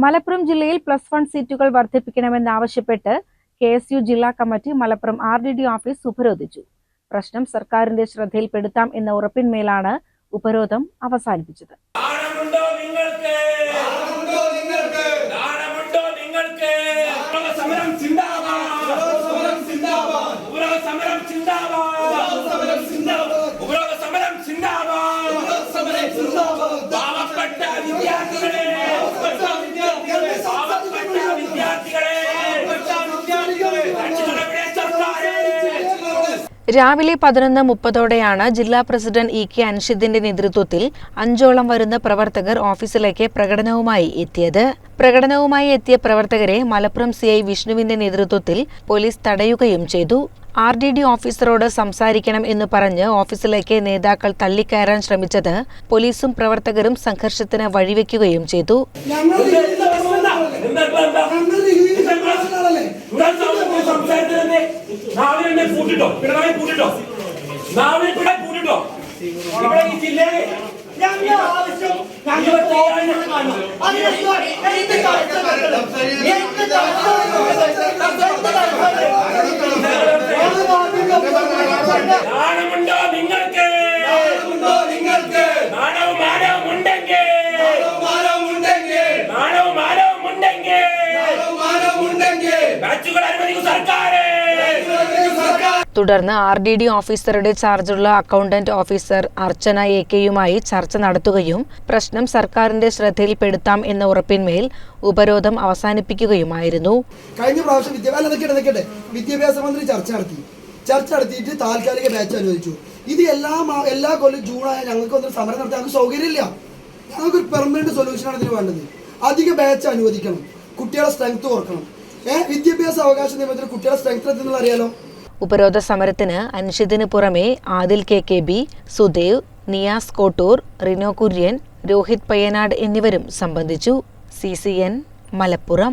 മലപ്പുറം ജില്ലയിൽ plus one സീറ്റുകൾ വർദ്ധിപ്പിക്കണമെന്നാവശ്യപ്പെട്ട് കെ എസ് യു ജില്ലാ committee Malappuram R D D office ഉപരോധിച്ചു പ്രശ്നം സർക്കാരിന്റെ ശ്രദ്ധയിൽപ്പെടുത്താം എന്ന ഉറപ്പിന്മേലാണ് ഉപരോധം അവസാനിപ്പിച്ചത് നിങ്ങൾക്ക് നിങ്ങൾക്ക് നിങ്ങൾക്ക് സമരം സിന്ദാബാദ് രാവിലെ പതിനൊന്ന് മുപ്പതോടെയാണ് ജില്ലാ പ്രസിഡന്റ് ഇ കെ അൻഷിദിന്റെ നേതൃത്വത്തിൽ അഞ്ചോളം വരുന്ന പ്രവർത്തകർ ഓഫീസിലേക്ക് പ്രകടനവുമായി എത്തിയത്. പ്രകടനവുമായി എത്തിയ പ്രവർത്തകരെ മലപ്പുറം സി ഐ വിഷ്ണുവിന്റെ നേതൃത്വത്തിൽ പോലീസ് തടയുകയും ചെയ്തു. ആർ ഡി ഡി ഓഫീസറോട് സംസാരിക്കണം എന്ന് പറഞ്ഞ് ഓഫീസിലേക്ക് നേതാക്കൾ തള്ളിക്കയറാൻ ശ്രമിച്ചത് പോലീസും പ്രവർത്തകരും സംഘർഷത്തിന് വഴിവെക്കുകയും ചെയ്തു. ഞങ്ങൾ നാളെ എന്നെ കൂട്ടിട്ടോ. പിണറായി കൂട്ടിട്ടോ. നാളെ ഇവിടെ കൂട്ടിട്ടോ. ഇവിടെ ഈ ജില്ലയിലെ ഞങ്ങളുടെ ആവശ്യം. തുടർന്ന് ആർ ഡി ഡി ഓഫീസറുടെ ചാർജുള്ള അക്കൗണ്ടന്റ് ഓഫീസർ അർച്ചന എ കെയുമായി ചർച്ച നടത്തുകയും പ്രശ്നം സർക്കാരിന്റെ ശ്രദ്ധയിൽപ്പെടുത്താം എന്ന ഉറപ്പിന്മേൽ ഉപരോധം അവസാനിപ്പിക്കുകയുമായിരുന്നു. കഴിഞ്ഞ പ്രാവശ്യം വിദ്യാഭ്യാസ മന്ത്രി ചർച്ച നടത്തി. ചർച്ച നടത്തിയിട്ട് താൽക്കാലിക ബാച്ച് അനുവദിച്ചു. ഇത് എല്ലാ എല്ലാ കൊല്ലം ജൂണായ ഞങ്ങൾക്ക് ഒന്നും സമരം നടത്താൻ ഞങ്ങൾക്ക് ഒരു പെർമനന്റ് സൊല്യൂഷൻ ആണ് ഇതിന് വേണ്ടത്. അധിക ബാച്ച് അനുവദിക്കണം. കുട്ടികളെ സ്ട്രെങ്ത് ഓർക്കണം. ഏഹ് വിദ്യാഭ്യാസ അവകാശ നിയമത്തിൽ കുട്ടികളെ സ്ട്രെങ്ത് എത്തുന്നത് അറിയാലോ? ഉപരോധ സമരത്തിന് അൻഷിദിന് പുറമെ Adil K K B Sudev Niyas Kottoor Rino Kurian Rohit Payyanad എന്നിവരും സംബന്ധിച്ചു. C C N Malappuram.